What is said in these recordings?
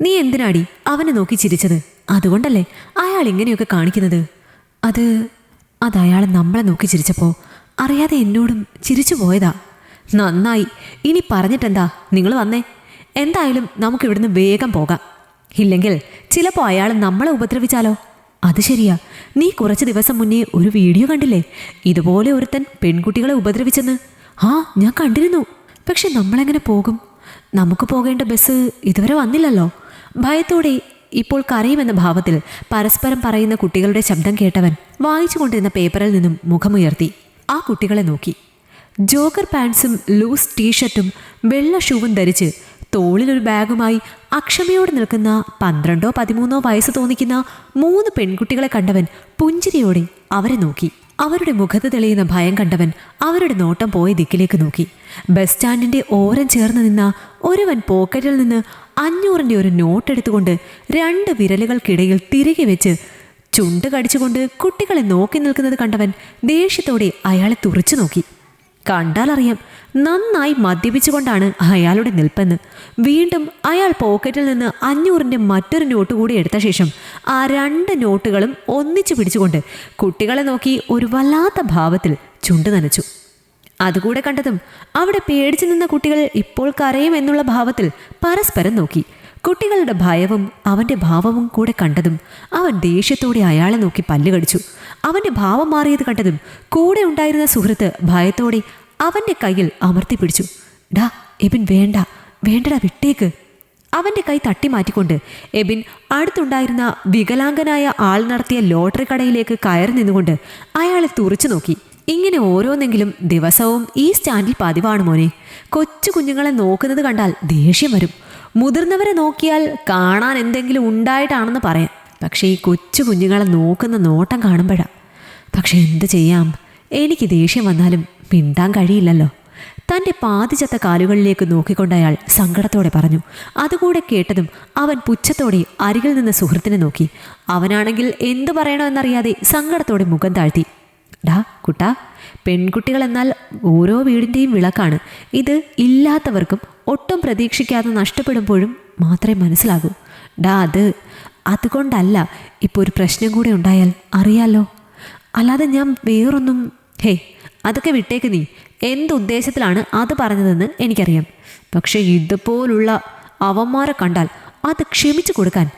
നീ എന്തിനാടി അവനെ നോക്കി ചിരിച്ചത്? അതുകൊണ്ടല്ലേ അയാൾ ഇങ്ങനെയൊക്കെ കാണിക്കുന്നത്. അത് അത് അയാൾ നമ്മളെ നോക്കി ചിരിച്ചപ്പോൾ അറിയാതെ എന്നോടും ചിരിച്ചു പോയതാ. നന്നായി. ഇനി പറഞ്ഞിട്ടെന്താ? നിങ്ങൾ വന്നേ. എന്തായാലും നമുക്ക് ഇവിടുന്ന് വേഗം പോകാം. ഇല്ലെങ്കിൽ ചിലപ്പോൾ അയാൾ നമ്മളെ ഉപദ്രവിച്ചാലോ? അത് ശരിയാ. നീ കുറച്ച് ദിവസം മുന്നേ ഒരു വീഡിയോ കണ്ടില്ലേ? ഇതുപോലെ ഒരുത്തൻ പെൺകുട്ടികളെ ഉപദ്രവിച്ചെന്ന്. ആ ഞാൻ കണ്ടിരുന്നു. പക്ഷെ നമ്മളെങ്ങനെ പോകും? നമുക്ക് പോകേണ്ട ബസ് ഇതുവരെ വന്നില്ലല്ലോ. ഭയത്തോടെ ഇപ്പോൾ കരയുമെന്ന ഭാവത്തിൽ പരസ്പരം പറയുന്ന കുട്ടികളുടെ ശബ്ദം കേട്ടവൻ വായിച്ചുകൊണ്ടിരുന്ന പേപ്പറിൽ നിന്നും മുഖമുയർത്തി. ആ കുട്ടികളെ നോക്കി. ജോക്കർ പാൻസും ലൂസ് ടീഷർട്ടും വെള്ള ഷൂവും ധരിച്ച് തോളിലൊരു ബാഗുമായി അക്ഷമയോട് നിൽക്കുന്ന പന്ത്രണ്ടോ പതിമൂന്നോ വയസ്സ് തോന്നിക്കുന്ന മൂന്ന് പെൺകുട്ടികളെ കണ്ടവൻ പുഞ്ചിരിയോടെ അവരെ നോക്കി. അവരുടെ മുഖത്ത് തെളിയുന്ന ഭയം കണ്ടവൻ അവരുടെ നോട്ടം പോയ ദിക്കിലേക്ക് നോക്കി. ബസ് സ്റ്റാൻഡിന്റെ ഓരം ചേർന്ന് നിന്ന ഒരുവൻ പോക്കറ്റിൽ നിന്ന് അഞ്ഞൂറിന്റെ ഒരു നോട്ട് എടുത്തുകൊണ്ട് രണ്ട് വിരലുകൾക്കിടയിൽ തിരികെ വെച്ച് ചുണ്ട് കടിച്ചുകൊണ്ട് കുട്ടികളെ നോക്കി നിൽക്കുന്നത് കണ്ടവൻ ദേഷ്യത്തോടെ അയാളെ തുറച്ചു നോക്കി. കണ്ടാലറിയാം. നന്നായി മദ്യപിച്ചുകൊണ്ടാണ് അയാളുടെ നിൽപ്പെന്ന്. വീണ്ടും അയാൾ പോക്കറ്റിൽ നിന്ന് അഞ്ഞൂറിന്റെ മറ്റൊരു നോട്ട് കൂടി എടുത്ത ശേഷം ആ രണ്ട് നോട്ടുകളും ഒന്നിച്ചു പിടിച്ചുകൊണ്ട് കുട്ടികളെ നോക്കി ഒരു വല്ലാത്ത ഭാവത്തിൽ ചുണ്ടു നനച്ചു. അതുകൂടെ കണ്ടതും അവിടെ പേടിച്ചു നിന്ന കുട്ടികൾ ഇപ്പോൾ കരയും എന്നുള്ള ഭാവത്തിൽ പരസ്പരം നോക്കി. കുട്ടികളുടെ ഭയവും അവന്റെ ഭാവവും കൂടെ കണ്ടതും അവൻ ദേഷ്യത്തോടെ അയാളെ നോക്കി പല്ലുകടിച്ചു അവന്റെ ഭാവം മാറിയത് കണ്ടതും കൂടെ ഉണ്ടായിരുന്ന സുഹൃത്ത് ഭയത്തോടെ അവന്റെ കയ്യിൽ അമർത്തി പിടിച്ചു. ഡാ എബിൻ വേണ്ട വേണ്ടടാ വിട്ടേക്ക്. അവന്റെ കൈ തട്ടി മാറ്റിക്കൊണ്ട് എബിൻ അടുത്തുണ്ടായിരുന്ന വികലാംഗനായ ആൾ നടത്തിയ ലോട്ടറി കടയിലേക്ക് കയറി നിന്നുകൊണ്ട് അയാളെ തുറച്ചു നോക്കി. ഇങ്ങനെ ഓരോന്നെങ്കിലും ദിവസവും ഈ സ്റ്റാൻഡിൽ പതിവാണ് മോനെ. കൊച്ചു കുഞ്ഞുങ്ങളെ നോക്കുന്നത് കണ്ടാൽ ദേഷ്യം വരും. മുതിർന്നവരെ നോക്കിയാൽ കാണാൻ എന്തെങ്കിലും ഉണ്ടായിട്ടാണെന്ന് പറയാം. പക്ഷേ ഈ കൊച്ചു കുഞ്ഞുങ്ങളെ നോക്കുന്ന നോട്ടം കാണുമ്പോഴാണ് പക്ഷെ എന്ത് ചെയ്യാം? എനിക്ക് ദേഷ്യം വന്നാലും മിണ്ടാൻ കഴിയില്ലല്ലോ. തന്റെ പാതിചത്ത കാലുകളിലേക്ക് നോക്കിക്കൊണ്ട് അയാൾ സങ്കടത്തോടെ പറഞ്ഞു. അതുകൂടെ കേട്ടതും അവൻ പുച്ഛത്തോടെ അരികിൽ നിന്ന് സുഹൃത്തിനെ നോക്കി. അവനാണെങ്കിൽ എന്തു പറയണമെന്നറിയാതെ സങ്കടത്തോടെ മുഖം താഴ്ത്തി. ഡാ കുട്ടാ. പെൺകുട്ടികൾ എന്നാൽ ഓരോ വീടിന്റെയും വിളക്കാണ്. ഇത് ഇല്ലാത്തവർക്കും ഒട്ടും പ്രതീക്ഷിക്കാതെ നഷ്ടപ്പെടുമ്പോഴും മാത്രമേ മനസ്സിലാകൂ. ഡാ അത് അതുകൊണ്ടല്ല ഇപ്പോൾ ഒരു പ്രശ്നം കൂടെ ഉണ്ടായാൽ അറിയാലോ. അല്ലാതെ ഞാൻ വേറൊന്നും ഹേയ് അതൊക്കെ വിട്ടേക്ക് നീ. എന്തുദ്ദേശത്തിലാണ് അത് പറഞ്ഞതെന്ന് എനിക്കറിയാം. പക്ഷേ ഇതുപോലുള്ള അവന്മാരെ കണ്ടാൽ അത് ക്ഷമിച്ചു കൊടുക്കാൻ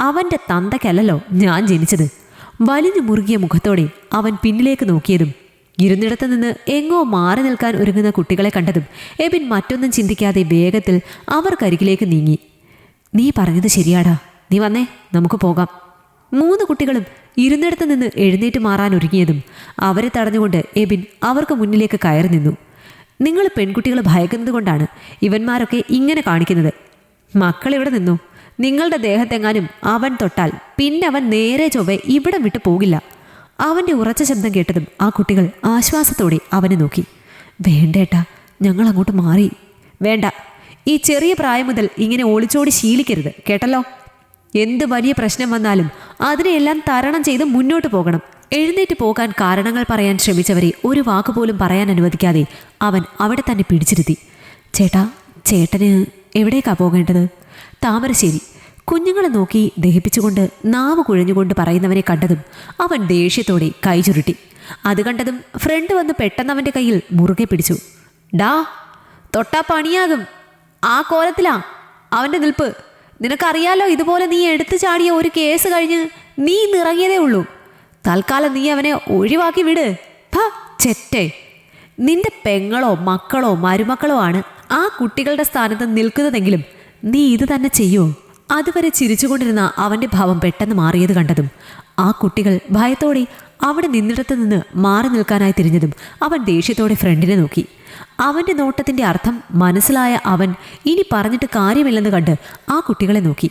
അവന്റെ തന്തയ്ക്കല്ലല്ലോ ഞാൻ ജനിച്ചത്. വലിഞ്ഞു മുറുകിയ മുഖത്തോടെ അവൻ പിന്നിലേക്ക് നോക്കിയതും ഇരുന്നിടത്ത് നിന്ന് എങ്ങോ മാറി നിൽക്കാൻ ഒരുങ്ങുന്ന കുട്ടികളെ കണ്ടതും എബിൻ മറ്റൊന്നും ചിന്തിക്കാതെ വേഗത്തിൽ അവർക്കരികിലേക്ക് നീങ്ങി. നീ പറഞ്ഞത് ശരിയാടാ. നീ വന്നേ. നമുക്ക് പോകാം. മൂന്ന് കുട്ടികളും ഇരുന്നിടത്ത് നിന്ന് എഴുന്നേറ്റ് മാറാൻ ഒരുങ്ങിയതും അവരെ തടഞ്ഞുകൊണ്ട് എബിൻ അവർക്ക് മുന്നിലേക്ക് കയറി നിന്നു. നിങ്ങൾ പെൺകുട്ടികൾ ഭയക്കുന്നത് കൊണ്ടാണ് ഇവന്മാരൊക്കെ ഇങ്ങനെ കാണിക്കുന്നത്. മക്കൾ ഇവിടെ നിന്നു. നിങ്ങളുടെ ദേഹത്തെങ്ങാനും അവൻ തൊട്ടാൽ പിന്നെ അവൻ നേരെ ചൊവ്വെ ഇവിടെ വിട്ടു പോകില്ല. അവന്റെ ഉറച്ച ശബ്ദം കേട്ടതും ആ കുട്ടികൾ ആശ്വാസത്തോടെ അവനെ നോക്കി. വേണ്ടേട്ടാ ഞങ്ങൾ അങ്ങോട്ട് മാറി. വേണ്ട ഈ ചെറിയ പ്രായം മുതൽ ഇങ്ങനെ ഒളിച്ചോടി ശീലിക്കരുത് കേട്ടല്ലോ? എന്ത് വലിയ പ്രശ്നം വന്നാലും അതിനെയെല്ലാം തരണം ചെയ്ത് മുന്നോട്ട് പോകണം. എഴുന്നേറ്റ് പോകാൻ കാരണങ്ങൾ പറയാൻ ശ്രമിച്ചവരെ ഒരു വാക്കുപോലും പറയാൻ അനുവദിക്കാതെ അവൻ അവിടെ തന്നെ പിടിച്ചിരുത്തി. ചേട്ടാ ചേട്ടന് എവിടേക്കാ പോകേണ്ടത്? താമരശ്ശേരി. കുഞ്ഞുങ്ങളെ നോക്കി ദഹിപ്പിച്ചുകൊണ്ട് നാവ് കുഴഞ്ഞുകൊണ്ട് പറയുന്നവനെ കണ്ടതും അവൻ ദേഷ്യത്തോടെ കൈ ചുരുട്ടി. അത് കണ്ടതും ഫ്രണ്ട് വന്ന് പെട്ടെന്ന് അവന്റെ കയ്യിൽ മുറുകെ പിടിച്ചു. ഡാ തൊട്ടാ പണിയാകും. ആ കോലത്തിലാ. അവന്റെ നിൽപ്പ്. നിനക്കറിയാലോ ഇതുപോലെ നീ എടുത്തു ചാടിയ ഒരു കേസ് കഴിഞ്ഞ് നീ നിറങ്ങിയതേ ഉള്ളൂ. തൽക്കാലം നീ അവനെ ഒഴിവാക്കി വിട്. ചെറ്റേ. നിന്റെ പെങ്ങളോ മക്കളോ മരുമക്കളോ ആണ് ആ കുട്ടികളുടെ സ്ഥാനത്ത് നിൽക്കുന്നതെങ്കിലും നീ ഇത് തന്നെ ചെയ്യുമോ അതുവരെ ചിരിച്ചുകൊണ്ടിരുന്ന അവന്റെ ഭാവം പെട്ടെന്ന് മാറിയത് കണ്ടതും ആ കുട്ടികൾ ഭയത്തോടെ അവിടെ നിന്നിടത്ത് നിന്ന് മാറി നിൽക്കാനായി തിരിഞ്ഞതും അവൻ ദേഷ്യത്തോടെ ഫ്രണ്ടിനെ നോക്കി. അവന്റെ നോട്ടത്തിന്റെ അർത്ഥം മനസ്സിലായ അവൻ ഇനി പറഞ്ഞിട്ട് കാര്യമില്ലെന്ന് കണ്ട് ആ കുട്ടികളെ നോക്കി.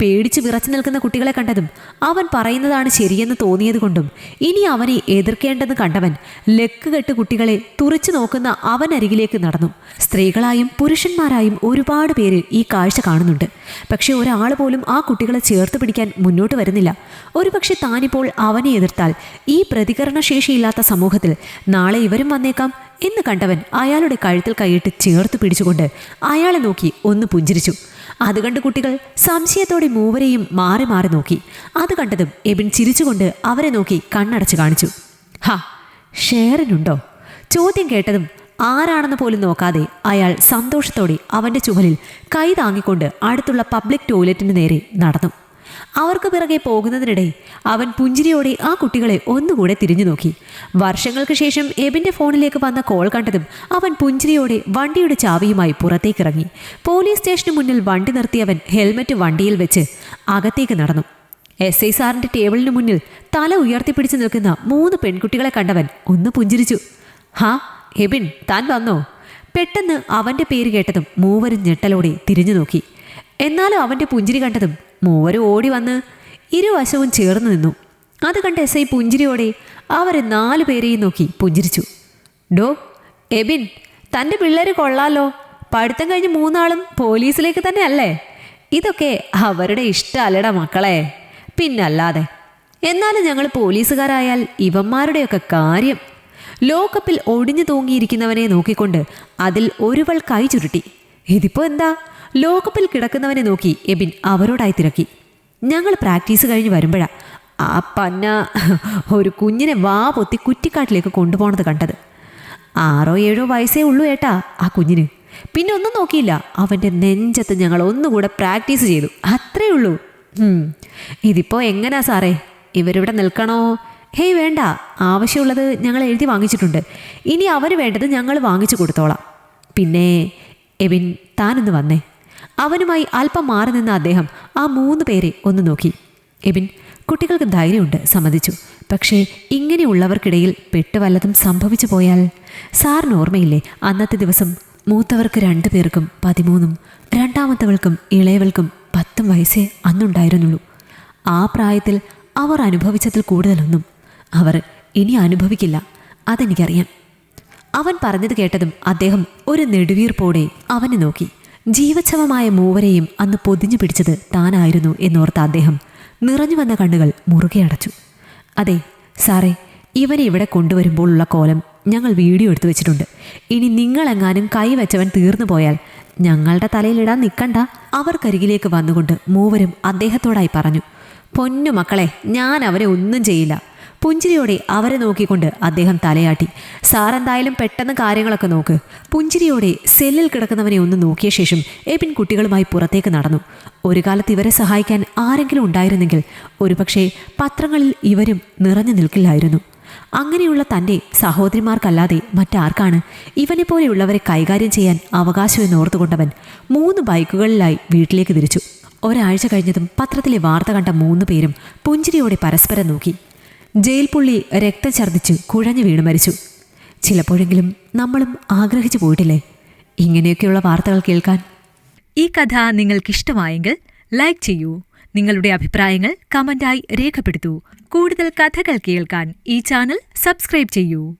പേടിച്ച് വിറച്ചു നിൽക്കുന്ന കുട്ടികളെ കണ്ടതും അവൻ പറയുന്നതാണ് ശരിയെന്ന് തോന്നിയതുകൊണ്ടും ഇനി അവനെ എതിർക്കേണ്ടെന്ന് കണ്ടവൻ ലക്ക് കെട്ട് കുട്ടികളെ തുറച്ചു നോക്കുന്ന അവൻ അരികിലേക്ക് നടന്നു. സ്ത്രീകളായും പുരുഷന്മാരായും ഒരുപാട് പേര് ഈ കാഴ്ച കാണുന്നുണ്ട്. പക്ഷെ ഒരാൾ പോലും ആ കുട്ടികളെ ചേർത്ത് പിടിക്കാൻ മുന്നോട്ട് വരുന്നില്ല. ഒരുപക്ഷെ താനിപ്പോൾ അവനെ എതിർത്താൽ ഈ പ്രതികരണശേഷിയില്ലാത്ത സമൂഹത്തിൽ നാളെ ഇവരും വന്നേക്കാം എന്ന് കണ്ടവൻ അയാളുടെ കഴുത്തിൽ കൈയിട്ട് ചേർത്ത് പിടിച്ചുകൊണ്ട് അയാളെ നോക്കി ഒന്ന് പുഞ്ചിരിച്ചു. അത് കണ്ട് കുട്ടികൾ സംശയത്തോടെ മൂവരെയും മാറി മാറി നോക്കി. അത് കണ്ടതും എബിൻ ചിരിച്ചുകൊണ്ട് അവരെ നോക്കി കണ്ണടച്ചു കാണിച്ചു. ഹാ ഷേറിനുണ്ടോ? ചോദ്യം കേട്ടതും ആരാണെന്ന് പോലും നോക്കാതെ അയാൾ സന്തോഷത്തോടെ അവന്റെ ചുമലിൽ കൈ താങ്ങിക്കൊണ്ട് അടുത്തുള്ള പബ്ലിക് ടോയ്ലറ്റിന് നേരെ നടന്നു. അവർക്ക് പിറകെ പോകുന്നതിനിടെ അവൻ പുഞ്ചിരിയോടെ ആ കുട്ടികളെ ഒന്നുകൂടെ തിരിഞ്ഞു നോക്കി. വർഷങ്ങൾക്ക് ശേഷം എബിന്റെ ഫോണിലേക്ക് വന്ന കോൾ കണ്ടതും അവൻ പുഞ്ചിരിയോടെ വണ്ടിയുടെ ചാവിയുമായി പുറത്തേക്കിറങ്ങി. പോലീസ് സ്റ്റേഷന് മുന്നിൽ വണ്ടി നിർത്തിയവൻ ഹെൽമറ്റ് വണ്ടിയിൽ വെച്ച് അകത്തേക്ക് നടന്നു. എസ് ഐ സാറിന്റെ ടേബിളിന് മുന്നിൽ തല ഉയർത്തിപ്പിടിച്ച് നിൽക്കുന്ന മൂന്ന് പെൺകുട്ടികളെ കണ്ടവൻ ഒന്ന് പുഞ്ചിരിച്ചു. ഹാ എബിൻ താൻ വന്നോ? പെട്ടെന്ന് അവന്റെ പേര് കേട്ടതും മൂവരും ഞെട്ടലോടെ തിരിഞ്ഞു നോക്കി. എന്നാലും അവന്റെ പുഞ്ചിരി കണ്ടതും മൂവരും ഓടി വന്ന് ഇരുവശവും ചേർന്ന് നിന്നു. അത് കണ്ട് എസ് ഐ പുഞ്ചിരിയോടെ അവരെ നാലു പേരെയും നോക്കി പുഞ്ചിരിച്ചു. ഡോ എബിൻ തന്റെ പിള്ളേർ കൊള്ളാലോ. പഠിത്തം കഴിഞ്ഞ് മൂന്നാളും പോലീസിലേക്ക് തന്നെ അല്ലേ? ഇതൊക്കെ അവരുടെ ഇഷ്ടമല്ലട മക്കളെ. പിന്നല്ലാതെ എന്നാലും ഞങ്ങൾ പോലീസുകാരായാൽ ഇവന്മാരുടെയൊക്കെ കാര്യം. ലോക്കപ്പിൽ ഒടിഞ്ഞു തൂങ്ങിയിരിക്കുന്നവനെ നോക്കിക്കൊണ്ട് അതിൽ ഒരുവൾ കൈ ചുരുട്ടി. ഇതിപ്പോ എന്താ? ലോകപ്പിൽ കിടക്കുന്നവനെ നോക്കി എബിൻ അവരോടായി തിരക്കി. ഞങ്ങൾ പ്രാക്ടീസ് കഴിഞ്ഞ് വരുമ്പോഴാ ആ പന്ന ഒരു കുഞ്ഞിനെ വാ പൊത്തി കുറ്റിക്കാട്ടിലേക്ക് കൊണ്ടുപോണത് കണ്ടത്. ആറോ ഏഴോ വയസ്സേ ഉള്ളൂ ഏട്ടാ ആ കുഞ്ഞിന്. പിന്നെ ഒന്നും നോക്കിയില്ല. അവന്റെ നെഞ്ചത്ത് ഞങ്ങൾ ഒന്നുകൂടെ പ്രാക്ടീസ് ചെയ്തു. അത്രേ ഉള്ളൂ. ഇതിപ്പോൾ ഇതിപ്പോ എങ്ങനാ സാറേ? ഇവരിവിടെ നിൽക്കണോ? ഹേയ് വേണ്ട. ആവശ്യമുള്ളത് ഞങ്ങൾ എഴുതി വാങ്ങിച്ചിട്ടുണ്ട്. ഇനി അവർ വേണ്ടത് ഞങ്ങൾ വാങ്ങിച്ചു കൊടുത്തോളാം. പിന്നെ എബിൻ താനൊന്ന് വന്നേ. അവനുമായി അല്പം മാറി നിന്ന അദ്ദേഹം ആ മൂന്ന് പേരെ ഒന്ന് നോക്കി. എബിൻ കുട്ടികൾക്ക് ധൈര്യമുണ്ട് സമ്മതിച്ചു. പക്ഷേ ഇങ്ങനെയുള്ളവർക്കിടയിൽ പെട്ട് വല്ലതും സംഭവിച്ചു പോയാൽ? സാറിന് ഓർമ്മയില്ലേ അന്നത്തെ ദിവസം മൂത്തവർക്ക് രണ്ടു പേർക്കും പതിമൂന്നും രണ്ടാമത്തവൾക്കും ഇളയവൾക്കും പത്തും വയസ്സേ അന്നുണ്ടായിരുന്നുള്ളൂ. ആ പ്രായത്തിൽ അവർ അനുഭവിച്ചതിൽ കൂടുതലൊന്നും അവർ ഇനി അനുഭവിക്കില്ല അതെനിക്കറിയാം. അവൻ പറഞ്ഞത് കേട്ടതും അദ്ദേഹം ഒരു നെടുവീർപ്പോടെ അവനെ നോക്കി. ജീവച്ഛവമായ മൂവരെയും അന്ന് പൊതിഞ്ഞു പിടിച്ചത് താനായിരുന്നു എന്നോർത്ത അദ്ദേഹം നിറഞ്ഞു വന്ന കണ്ണുകൾ മുറുകെ അടച്ചു. അതെ സാറേ ഇവനെ ഇവിടെ കൊണ്ടുവരുമ്പോഴുള്ള കോലം ഞങ്ങൾ വീഡിയോ എടുത്തു വെച്ചിട്ടുണ്ട്. ഇനി നിങ്ങളെങ്ങാനും കൈവച്ചവൻ തീർന്നു പോയാൽ ഞങ്ങളുടെ തലയിലിടാൻ നിൽക്കണ്ട. അവർക്കരികിലേക്ക് വന്നുകൊണ്ട് മൂവരും അദ്ദേഹത്തോടായി പറഞ്ഞു പൊന്നു മക്കളെ ഞാൻ അവരെ ഒന്നും ചെയ്യില്ല. പുഞ്ചിരിയോടെ അവരെ നോക്കിക്കൊണ്ട് അദ്ദേഹം തലയാട്ടി. സാറെന്തായാലും പെട്ടെന്ന് കാര്യങ്ങളൊക്കെ നോക്ക്. പുഞ്ചിരിയോടെ സെല്ലിൽ കിടക്കുന്നവനെ ഒന്ന് നോക്കിയ ശേഷം എബിൻ കുട്ടികളുമായി പുറത്തേക്ക് നടന്നു. ഒരു കാലത്ത് ഇവരെ സഹായിക്കാൻ ആരെങ്കിലും ഉണ്ടായിരുന്നെങ്കിൽ ഒരുപക്ഷെ പത്രങ്ങളിൽ ഇവരും നിറഞ്ഞു നിൽക്കില്ലായിരുന്നു. അങ്ങനെയുള്ള തന്റെ സഹോദരിമാർക്കല്ലാതെ മറ്റാർക്കാണ് ഇവനെപ്പോലെയുള്ളവരെ കൈകാര്യം ചെയ്യാൻ അവകാശമെന്ന് ഓർത്തുകൊണ്ടവൻ മൂന്ന് ബൈക്കുകളിലായി വീട്ടിലേക്ക് തിരിച്ചു. ഒരാഴ്ച കഴിഞ്ഞതും പത്രത്തിലെ വാർത്ത കണ്ട മൂന്ന് പേരും പുഞ്ചിരിയോടെ പരസ്പരം നോക്കി. ജയിൽ പുള്ളി രക്തം ഛർദ്ദിച്ച് കുഴഞ്ഞു വീണ് മരിച്ചു. ചിലപ്പോഴെങ്കിലും നമ്മളും ആഗ്രഹിച്ചു പോയിട്ടില്ലേ? ഇങ്ങനെയൊക്കെയുള്ള വാർത്തകൾ കേൾക്കാൻ. ഈ കഥ നിങ്ങൾക്കിഷ്ടമായെങ്കിൽ ലൈക്ക് ചെയ്യൂ. നിങ്ങളുടെ അഭിപ്രായങ്ങൾ കമന്റായി രേഖപ്പെടുത്തൂ. കൂടുതൽ കഥകൾ കേൾക്കാൻ ഈ ചാനൽ സബ്സ്ക്രൈബ് ചെയ്യൂ.